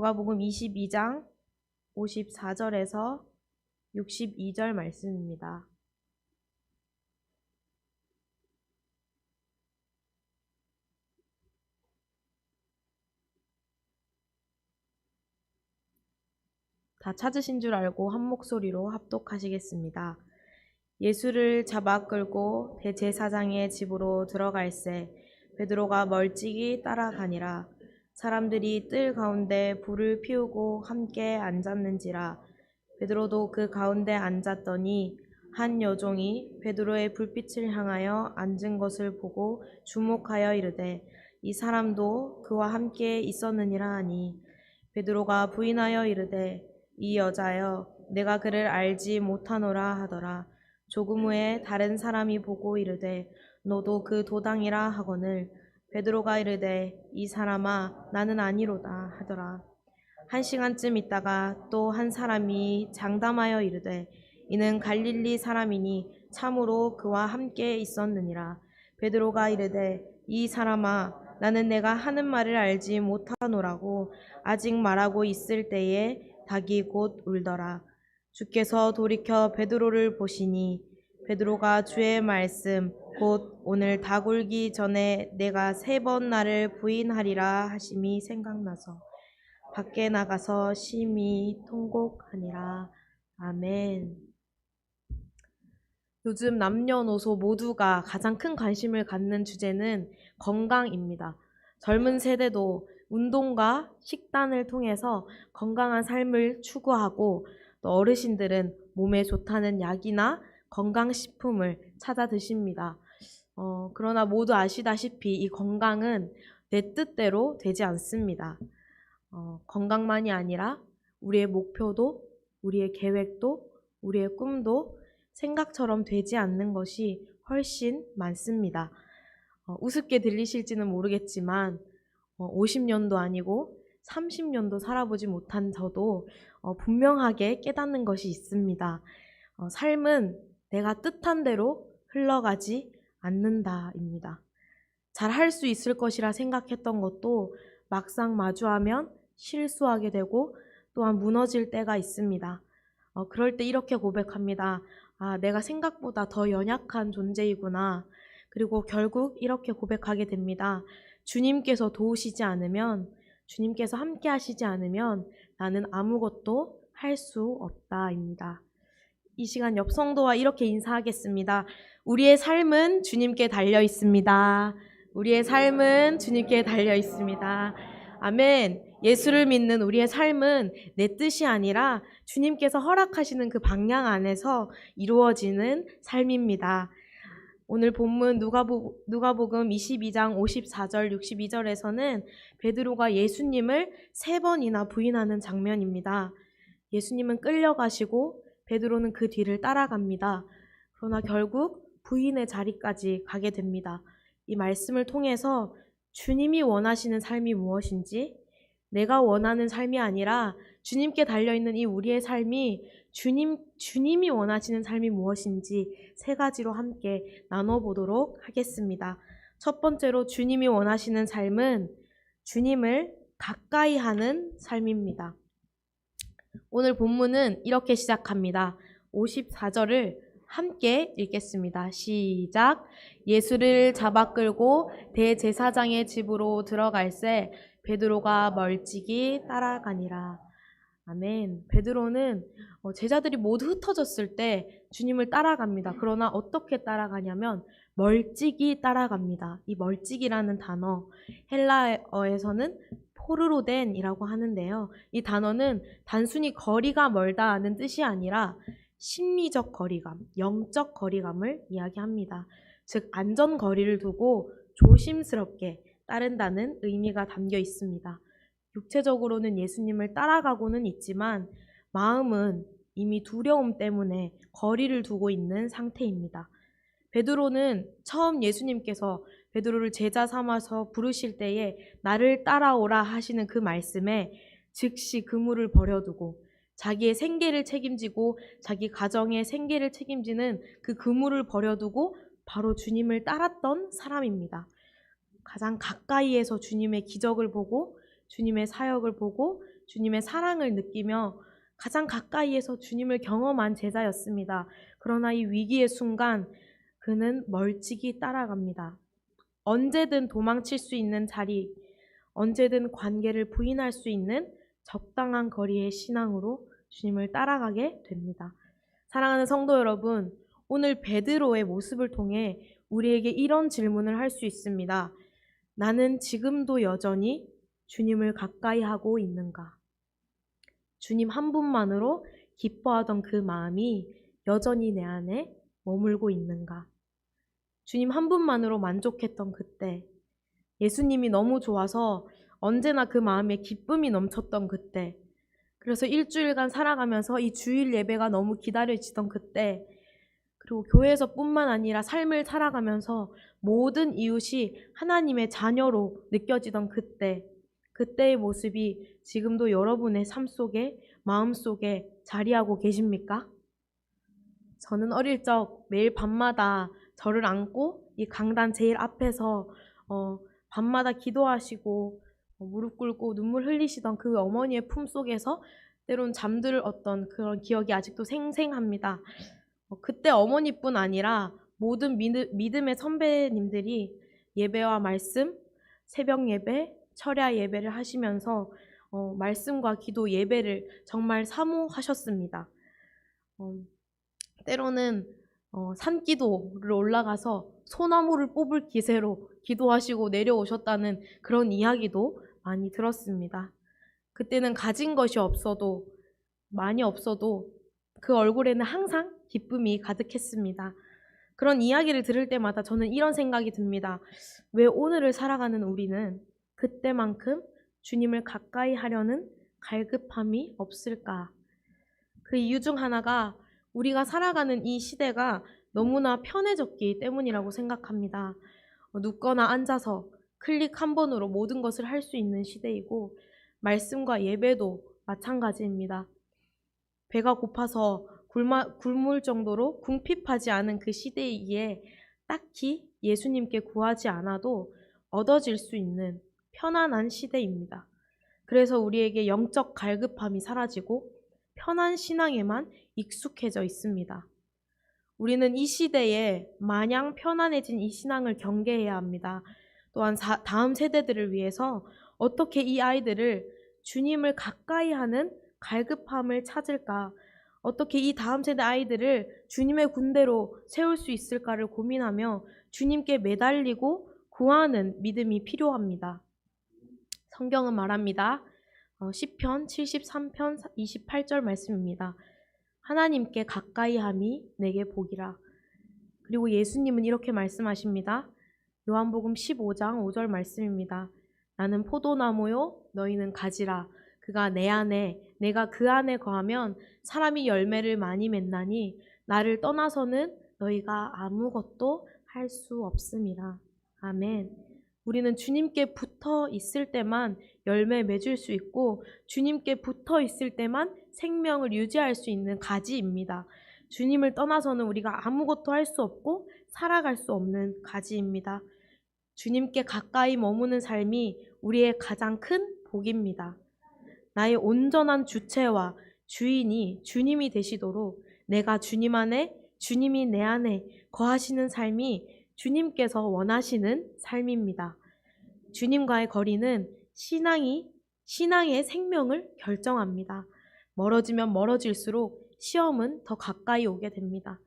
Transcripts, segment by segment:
누가복음 22장 54절에서 62절 말씀입니다. 다 찾으신 줄 알고 한 목소리로 합독하시겠습니다. 예수를 잡아 끌고 대제사장의 집으로 들어갈새 베드로가 멀찍이 따라가니라 사람들이 뜰 가운데 불을 피우고 함께 앉았는지라 베드로도 그 가운데 앉았더니 한 여종이 베드로의 불빛을 향하여 앉은 것을 보고 주목하여 이르되 이 사람도 그와 함께 있었느니라 하니. 베드로가 부인하여 이르되 이 여자여 내가 그를 알지 못하노라 하더라. 조금 후에 다른 사람이 보고 이르되 너도 그 도당이라 하거늘 베드로가 이르되 이 사람아 나는 아니로다 하더라. 한 시간쯤 있다가 또 한 사람이 장담하여 이르되 이는 갈릴리 사람이니 참으로 그와 함께 있었느니라. 베드로가 이르되 이 사람아 나는 내가 하는 말을 알지 못하노라고 아직 말하고 있을 때에 닭이 곧 울더라. 주께서 돌이켜 베드로를 보시니 베드로가 주의 말씀 곧 오늘 닭 울기 전에 내가 세 번 나를 부인하리라 하심이 생각나서 밖에 나가서 심히 통곡하니라 아멘. 요즘 남녀노소 모두가 가장 큰 관심을 갖는 주제는 건강입니다. 젊은 세대도 운동과 식단을 통해서 건강한 삶을 추구하고 또 어르신들은 몸에 좋다는 약이나 건강식품을 찾아 드십니다. 어, 그러나 모두 아시다시피 이 건강은 내 뜻대로 되지 않습니다. 어, 건강만이 아니라 우리의 목표도, 우리의 계획도, 우리의 꿈도 생각처럼 되지 않는 것이 훨씬 많습니다. 어, 우습게 들리실지는 모르겠지만 어, 50년도 아니고 30년도 살아보지 못한 저도 어, 분명하게 깨닫는 것이 있습니다. 어, 삶은 내가 뜻한 대로 흘러가지 않는다입니다. 잘 할 수 있을 것이라 생각했던 것도 막상 마주하면 실수하게 되고 또한 무너질 때가 있습니다. 어, 그럴 때 이렇게 고백합니다. 아, 내가 생각보다 더 연약한 존재이구나. 그리고 결국 이렇게 고백하게 됩니다. 주님께서 도우시지 않으면, 주님께서 함께 하시지 않으면 나는 아무것도 할 수 없다입니다. 이 시간 옆 성도와 이렇게 인사하겠습니다. 우리의 삶은 주님께 달려 있습니다. 우리의 삶은 주님께 달려 있습니다. 아멘. 예수를 믿는 우리의 삶은 내 뜻이 아니라 주님께서 허락하시는 그 방향 안에서 이루어지는 삶입니다. 오늘 본문 누가복, 누가복음 22장 54절 62절에서는 베드로가 예수님을 세 번이나 부인하는 장면입니다. 예수님은 끌려가시고 베드로는 그 뒤를 따라갑니다. 그러나 결국 부인의 자리까지 가게 됩니다. 이 말씀을 통해서 주님이 원하시는 삶이 무엇인지, 내가 원하는 삶이 아니라 주님께 달려있는 이 우리의 삶이 주님, 주님이 원하시는 삶이 무엇인지 세 가지로 함께 나눠보도록 하겠습니다. 첫 번째로 주님이 원하시는 삶은 주님을 가까이 하는 삶입니다. 오늘 본문은 이렇게 시작합니다. 54절을 함께 읽겠습니다. 시작. 예수를 잡아 끌고 대제사장의 집으로 들어갈새 베드로가 멀찍이 따라가니라. 아멘. 베드로는 어, 제자들이 모두 흩어졌을 때 주님을 따라갑니다. 그러나 어떻게 따라가냐면 멀찍이 따라갑니다. 이 멀찍이라는 단어 헬라어에서는 포르로덴이라고 하는데요. 이 단어는 단순히 거리가 멀다는 뜻이 아니라 심리적 거리감, 영적 거리감을 이야기합니다. 즉 안전 거리를 두고 조심스럽게 따른다는 의미가 담겨 있습니다. 육체적으로는 예수님을 따라가고는 있지만 마음은 이미 두려움 때문에 거리를 두고 있는 상태입니다. 베드로는 처음 예수님께서 베드로를 제자 삼아서 부르실 때에 나를 따라오라 하시는 그 말씀에 즉시 그물을 버려두고 자기의 생계를 책임지고 자기 가정의 생계를 책임지는 그 그물을 버려두고 바로 주님을 따랐던 사람입니다. 가장 가까이에서 주님의 기적을 보고 주님의 사역을 보고 주님의 사랑을 느끼며 가장 가까이에서 주님을 경험한 제자였습니다. 그러나 이 위기의 순간 그는 멀찍이 따라갑니다. 언제든 도망칠 수 있는 자리, 언제든 관계를 부인할 수 있는 적당한 거리의 신앙으로 주님을 따라가게 됩니다. 사랑하는 성도 여러분, 오늘 베드로의 모습을 통해 우리에게 이런 질문을 할 수 있습니다. 나는 지금도 여전히 주님을 가까이 하고 있는가? 주님 한 분만으로 기뻐하던 그 마음이 여전히 내 안에 머물고 있는가? 주님 한 분만으로 만족했던 그때, 예수님이 너무 좋아서 언제나 그 마음에 기쁨이 넘쳤던 그때, 그래서 일주일간 살아가면서 이 주일 예배가 너무 기다려지던 그때, 그리고 교회에서 뿐만 아니라 삶을 살아가면서 모든 이웃이 하나님의 자녀로 느껴지던 그때, 그때의 모습이 지금도 여러분의 삶 속에, 마음 속에 자리하고 계십니까? 저는 어릴 적 매일 밤마다 저를 안고 이 강단 제일 앞에서 어, 밤마다 기도하시고 어, 무릎 꿇고 눈물 흘리시던 그 어머니의 품 속에서 때론 잠들 어떤 그런 기억이 아직도 생생합니다. 어, 그때 어머니뿐 아니라 모든 믿, 믿음의 선배님들이 예배와 말씀, 새벽 예배, 철야 예배를 하시면서 어, 말씀과 기도 예배를 정말 사모하셨습니다. 어, 때로는 어, 산기도를 올라가서 소나무를 뽑을 기세로 기도하시고 내려오셨다는 그런 이야기도 많이 들었습니다. 그때는 가진 것이 없어도 많이 없어도 그 얼굴에는 항상 기쁨이 가득했습니다. 그런 이야기를 들을 때마다 저는 이런 생각이 듭니다. 왜 오늘을 살아가는 우리는 그때만큼 주님을 가까이 하려는 갈급함이 없을까? 그 이유 중 하나가 우리가 살아가는 이 시대가 너무나 편해졌기 때문이라고 생각합니다. 어, 눕거나 앉아서 클릭 한 번으로 모든 것을 할 수 있는 시대이고, 말씀과 예배도 마찬가지입니다. 배가 고파서 굶마, 굶을 정도로 궁핍하지 않은 그 시대이기에 딱히 예수님께 구하지 않아도 얻어질 수 있는 편안한 시대입니다. 그래서 우리에게 영적 갈급함이 사라지고 편한 신앙에만 익숙해져 있습니다. 우리는 이 시대에 마냥 편안해진 이 신앙을 경계해야 합니다. 또한 사, 다음 세대들을 위해서 어떻게 이 아이들을 주님을 가까이 하는 갈급함을 찾을까, 어떻게 이 다음 세대 아이들을 주님의 군대로 세울 수 있을까를 고민하며 주님께 매달리고 구하는 믿음이 필요합니다. 성경은 말합니다. 어, 시편 73편 28절 말씀입니다. 하나님께 가까이 함이 내게 복이라. 그리고 예수님은 이렇게 말씀하십니다. 요한복음 15장 5절 말씀입니다. 나는 포도나무요 너희는 가지라. 그가 내 안에 내가 그 안에 거하면 사람이 열매를 많이 맺나니 나를 떠나서는 너희가 아무것도 할 수 없음이라. 아멘. 우리는 주님께 붙어 있을 때만 열매 맺을 수 있고 주님께 붙어 있을 때만 생명을 유지할 수 있는 가지입니다. 주님을 떠나서는 우리가 아무것도 할 수 없고 살아갈 수 없는 가지입니다. 주님께 가까이 머무는 삶이 우리의 가장 큰 복입니다. 나의 온전한 주체와 주인이 주님이 되시도록 내가 주님 안에, 주님이 내 안에 거하시는 삶이 주님께서 원하시는 삶입니다. 주님과의 거리는 신앙이 신앙의 생명을 결정합니다. 멀어지면 멀어질수록 시험은 더 가까이 오게 됩니다.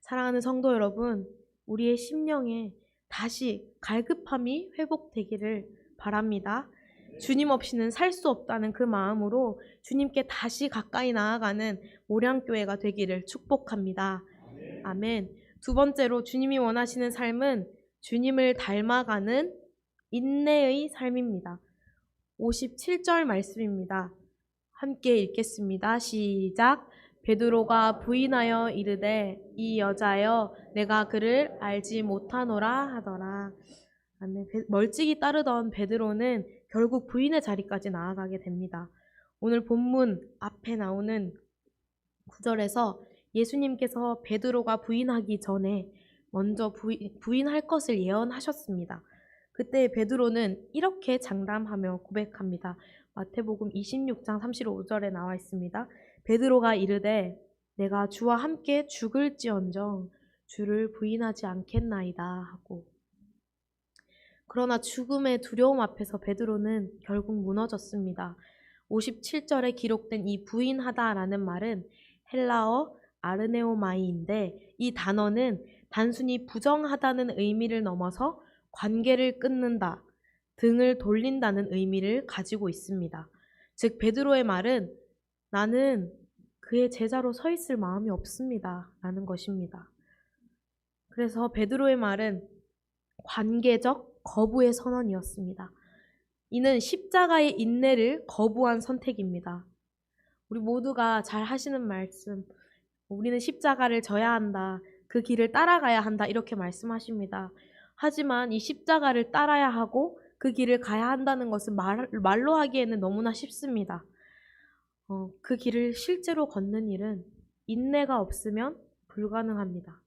사랑하는 성도 여러분, 우리의 심령에 다시 갈급함이 회복되기를 바랍니다. 주님 없이는 살 수 없다는 그 마음으로 주님께 다시 가까이 나아가는 모량교회가 되기를 축복합니다. 아멘. 두 번째로 주님이 원하시는 삶은 주님을 닮아가는 인내의 삶입니다. 57절 말씀입니다. 함께 읽겠습니다. 시작. 베드로가 부인하여 이르되 이 여자여 내가 그를 알지 못하노라 하더라. 멀찍이 따르던 베드로는 결국 부인의 자리까지 나아가게 됩니다. 오늘 본문 앞에 나오는 구절에서 예수님께서 베드로가 부인하기 전에 먼저 부인, 할 것을 예언하셨습니다. 그때 베드로는 이렇게 장담하며 고백합니다. 마태복음 26장 35절에 나와 있습니다. 베드로가 이르되 내가 주와 함께 죽을지언정 주를 부인하지 않겠나이다 하고 그러나 죽음의 두려움 앞에서 베드로는 결국 무너졌습니다. 57절에 기록된 이 부인하다라는 말은 헬라어 아르네오마이인데 이 단어는 단순히 부정하다는 의미를 넘어서 관계를 끊는다, 등을 돌린다는 의미를 가지고 있습니다. 즉 베드로의 말은 나는 그의 제자로 서 있을 마음이 없습니다. 라는 것입니다. 그래서 베드로의 말은 관계적 거부의 선언이었습니다. 이는 십자가의 인내를 거부한 선택입니다. 우리 모두가 잘 하시는 말씀, 우리는 십자가를 져야 한다. 그 길을 따라가야 한다. 이렇게 말씀하십니다. 하지만 이 십자가를 따라야 하고 그 길을 가야 한다는 것은 말, 말로 하기에는 너무나 쉽습니다. 어, 그 길을 실제로 걷는 일은 인내가 없으면 불가능합니다.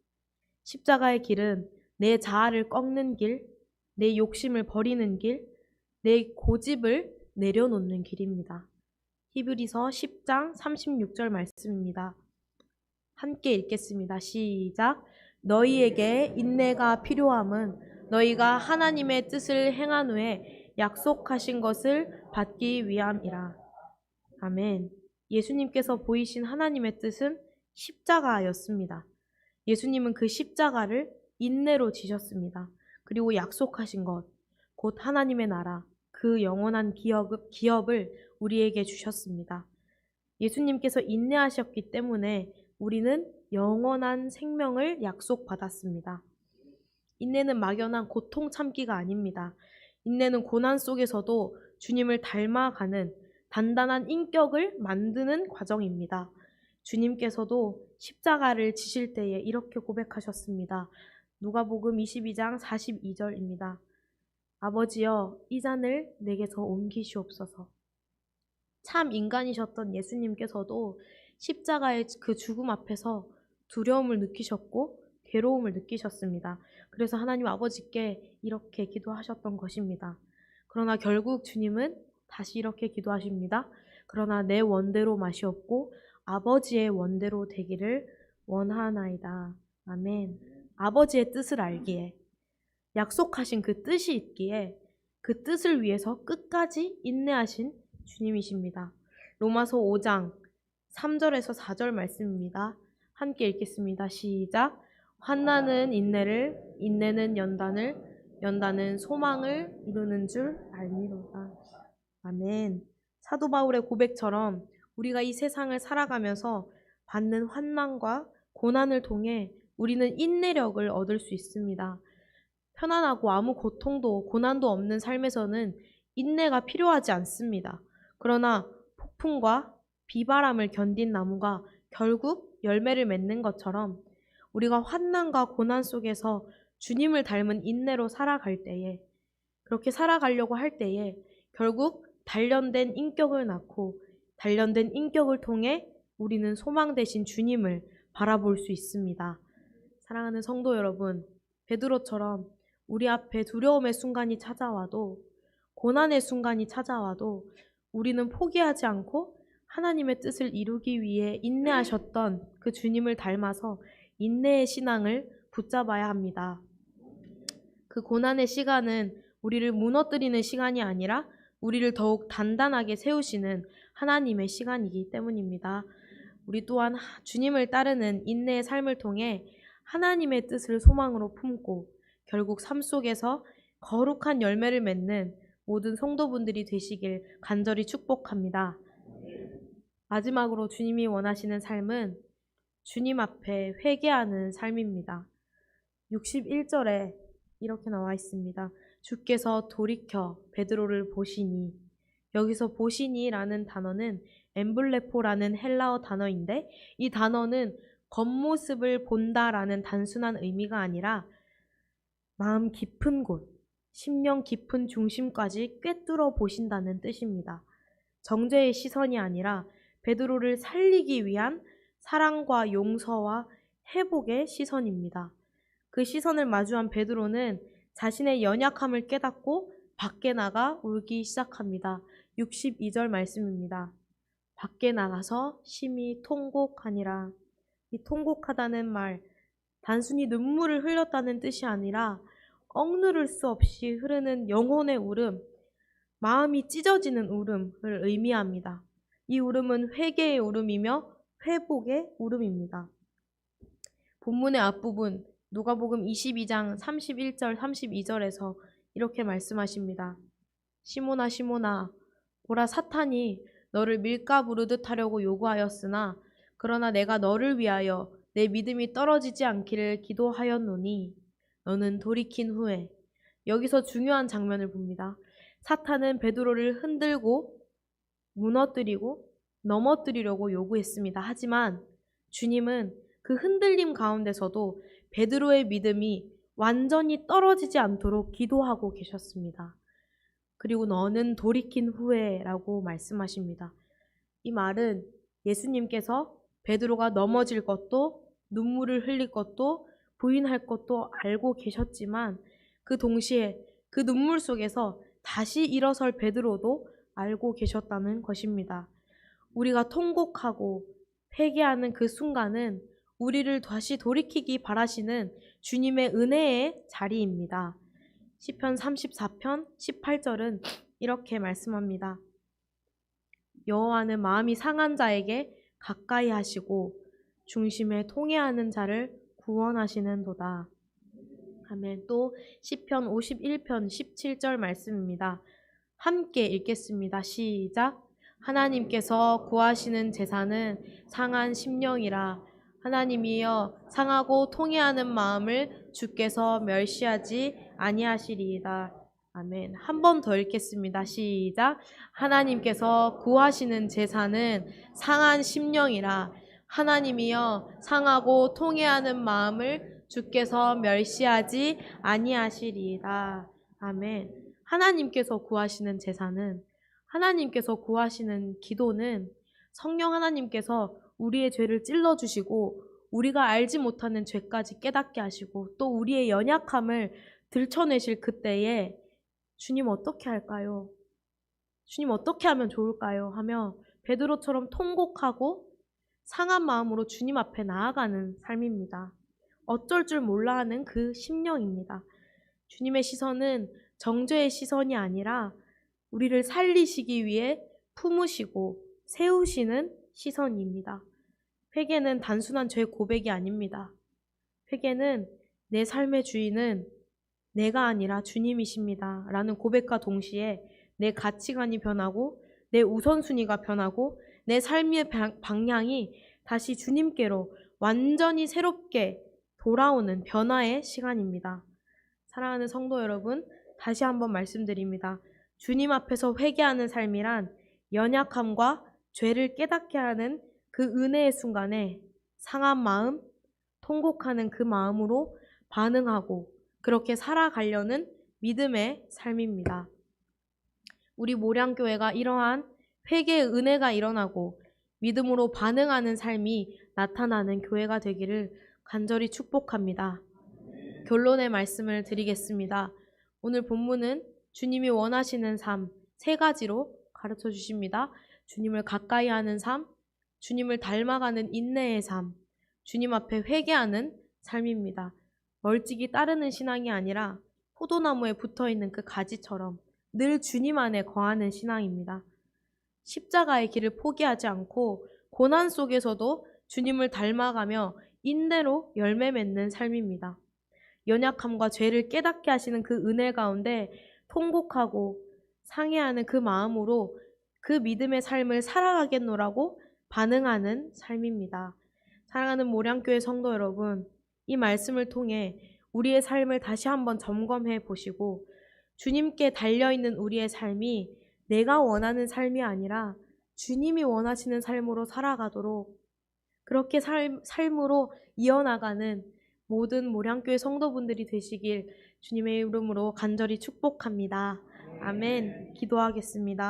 십자가의 길은 내 자아를 꺾는 길, 내 욕심을 버리는 길, 내 고집을 내려놓는 길입니다. 히브리서 10장 36절 말씀입니다. 함께 읽겠습니다. 시작. 너희에게 인내가 필요함은 너희가 하나님의 뜻을 행한 후에 약속하신 것을 받기 위함이라. 아멘. 예수님께서 보이신 하나님의 뜻은 십자가였습니다. 예수님은 그 십자가를 인내로 지셨습니다. 그리고 약속하신 것, 곧 하나님의 나라, 그 영원한 기업, 기업을 우리에게 주셨습니다. 예수님께서 인내하셨기 때문에 우리는 영원한 생명을 약속받았습니다. 인내는 막연한 고통 참기가 아닙니다. 인내는 고난 속에서도 주님을 닮아가는 단단한 인격을 만드는 과정입니다. 주님께서도 십자가를 지실 때에 이렇게 고백하셨습니다. 누가복음 22장 42절입니다. 아버지여 이 잔을 내게서 옮기시옵소서. 참 인간이셨던 예수님께서도 십자가의 그 죽음 앞에서 두려움을 느끼셨고 괴로움을 느끼셨습니다. 그래서 하나님 아버지께 이렇게 기도하셨던 것입니다. 그러나 결국 주님은 다시 이렇게 기도하십니다. 그러나 내 원대로 마시옵고 아버지의 원대로 되기를 원하나이다. 아멘. 아버지의 뜻을 알기에 약속하신 그 뜻이 있기에 그 뜻을 위해서 끝까지 인내하신 주님이십니다. 로마서 5장 3절에서 4절 말씀입니다. 함께 읽겠습니다. 시작. 환나는 인내를, 인내는 연단을, 연단은 소망을 이루는 줄 알미로다. 아멘. 사도 바울의 고백처럼 우리가 이 세상을 살아가면서 받는 환난과 고난을 통해 우리는 인내력을 얻을 수 있습니다. 편안하고 아무 고통도 고난도 없는 삶에서는 인내가 필요하지 않습니다. 그러나 폭풍과 비바람을 견딘 나무가 결국 열매를 맺는 것처럼 우리가 환난과 고난 속에서 주님을 닮은 인내로 살아갈 때에 그렇게 살아가려고 할 때에 결국 단련된 인격을 낳고 단련된 인격을 통해 우리는 소망 대신 주님을 바라볼 수 있습니다. 사랑하는 성도 여러분, 베드로처럼 우리 앞에 두려움의 순간이 찾아와도 고난의 순간이 찾아와도 우리는 포기하지 않고 하나님의 뜻을 이루기 위해 인내하셨던 그 주님을 닮아서 인내의 신앙을 붙잡아야 합니다. 그 고난의 시간은 우리를 무너뜨리는 시간이 아니라 우리를 더욱 단단하게 세우시는 하나님의 시간이기 때문입니다. 우리 또한 주님을 따르는 인내의 삶을 통해 하나님의 뜻을 소망으로 품고 결국 삶 속에서 거룩한 열매를 맺는 모든 성도분들이 되시길 간절히 축복합니다. 마지막으로 주님이 원하시는 삶은 주님 앞에 회개하는 삶입니다. 61절에 이렇게 나와 있습니다. 주께서 돌이켜 베드로를 보시니 여기서 보시니라는 단어는 엠블레포라는 헬라어 단어인데 이 단어는 겉모습을 본다라는 단순한 의미가 아니라 마음 깊은 곳, 심령 깊은 중심까지 꿰뚫어 보신다는 뜻입니다. 정죄의 시선이 아니라 베드로를 살리기 위한 사랑과 용서와 회복의 시선입니다. 그 시선을 마주한 베드로는 자신의 연약함을 깨닫고 밖에 나가 울기 시작합니다. 62절 말씀입니다. 밖에 나가서 심히 통곡하니라. 이 통곡하다는 말, 단순히 눈물을 흘렸다는 뜻이 아니라 억누를 수 없이 흐르는 영혼의 울음, 마음이 찢어지는 울음을 의미합니다. 이 울음은 회개의 울음이며 회복의 울음입니다. 본문의 앞부분 누가복음 22장 31절 32절에서 이렇게 말씀하십니다. 시모나 시모나 보라 사탄이 너를 밀가 부르듯 하려고 요구하였으나 그러나 내가 너를 위하여 내 믿음이 떨어지지 않기를 기도하였노니 너는 돌이킨 후에 여기서 중요한 장면을 봅니다. 사탄은 베드로를 흔들고 무너뜨리고 넘어뜨리려고 요구했습니다. 하지만 주님은 그 흔들림 가운데서도 베드로의 믿음이 완전히 떨어지지 않도록 기도하고 계셨습니다. 그리고 너는 돌이킨 후에라고 말씀하십니다. 이 말은 예수님께서 베드로가 넘어질 것도 눈물을 흘릴 것도 부인할 것도 알고 계셨지만 그 동시에 그 눈물 속에서 다시 일어설 베드로도 알고 계셨다는 것입니다. 우리가 통곡하고 회개하는 그 순간은 우리를 다시 돌이키기 바라시는 주님의 은혜의 자리입니다. 시편 34편 18절은 이렇게 말씀합니다. 여호와는 마음이 상한 자에게 가까이 하시고 중심에 통해하는 자를 구원하시는도다. 아멘. 또 시편 51편 17절 말씀입니다. 함께 읽겠습니다. 시작. 하나님께서 구하시는 제사는 상한 심령이라 하나님이여 상하고 통해하는 마음을 주께서 멸시하지 아니하시리이다. 아멘. 한 번 더 읽겠습니다. 시작. 하나님께서 구하시는 제사는 상한 심령이라 하나님이여 상하고 통해하는 마음을 주께서 멸시하지 아니하시리이다. 아멘. 하나님께서 구하시는 제사는 하나님께서 구하시는 기도는 성령 하나님께서 우리의 죄를 찔러 주시고 우리가 알지 못하는 죄까지 깨닫게 하시고 또 우리의 연약함을 들춰내실 그때에 주님 어떻게 할까요? 주님 어떻게 하면 좋을까요? 하며 베드로처럼 통곡하고 상한 마음으로 주님 앞에 나아가는 삶입니다. 어쩔 줄 몰라 하는 그 심령입니다. 주님의 시선은 정죄의 시선이 아니라 우리를 살리시기 위해 품으시고 세우시는 시선입니다. 회개는 단순한 죄 고백이 아닙니다. 회개는 내 삶의 주인은 내가 아니라 주님이십니다. 라는 고백과 동시에 내 가치관이 변하고 내 우선순위가 변하고 내 삶의 방향이 다시 주님께로 완전히 새롭게 돌아오는 변화의 시간입니다. 사랑하는 성도 여러분, 다시 한번 말씀드립니다. 주님 앞에서 회개하는 삶이란 연약함과 죄를 깨닫게 하는 그 은혜의 순간에 상한 마음, 통곡하는 그 마음으로 반응하고 그렇게 살아가려는 믿음의 삶입니다. 우리 모량교회가 이러한 회개의 은혜가 일어나고 믿음으로 반응하는 삶이 나타나는 교회가 되기를 간절히 축복합니다. 결론의 말씀을 드리겠습니다. 오늘 본문은 주님이 원하시는 삶 세 가지로 가르쳐 주십니다. 주님을 가까이 하는 삶, 주님을 닮아가는 인내의 삶, 주님 앞에 회개하는 삶입니다. 멀찍이 따르는 신앙이 아니라 포도나무에 붙어 있는 그 가지처럼 늘 주님 안에 거하는 신앙입니다. 십자가의 길을 포기하지 않고 고난 속에서도 주님을 닮아가며 인내로 열매 맺는 삶입니다. 연약함과 죄를 깨닫게 하시는 그 은혜 가운데 통곡하고 상해하는 그 마음으로 그 믿음의 삶을 살아가겠노라고 반응하는 삶입니다. 사랑하는 모량교회 성도 여러분, 이 말씀을 통해 우리의 삶을 다시 한번 점검해 보시고 주님께 달려있는 우리의 삶이 내가 원하는 삶이 아니라 주님이 원하시는 삶으로 살아가도록 그렇게 삶, 삶으로 이어나가는 모든 모량교회 성도분들이 되시길 주님의 이름으로 간절히 축복합니다. 아멘. 기도하겠습니다.